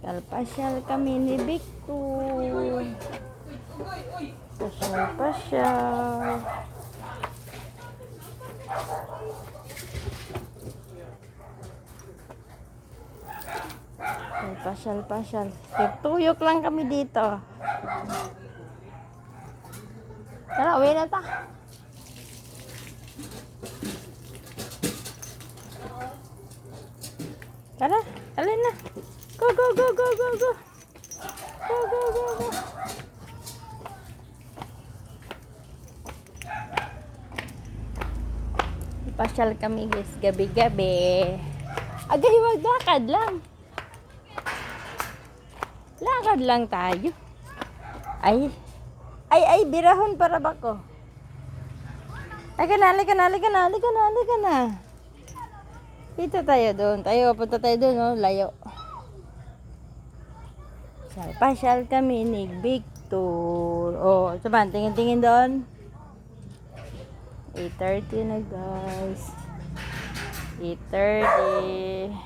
Pasyal kami ni Victor. Pasyal, pasyal. Pasyal, pasyal. Tuyok lang kami dito. Tara, uwi na ta. Tara, alin na. Go, go, go, go, go, go. Go, go, go, go. Pasyal kami guys, gabi-gabi. Agay, wag lakad lang. Lakad lang tayo. Ay, ay, ay, birahon para ba ko? Halika na, halika na, halika na, halika na, halika na. Dito tayo doon. Tayo, punta tayo doon, oh, layo. Sal, pasyal kami ni Victor. Oh, saban, tingin-tingin doon. 8.30 na guys. 8.30.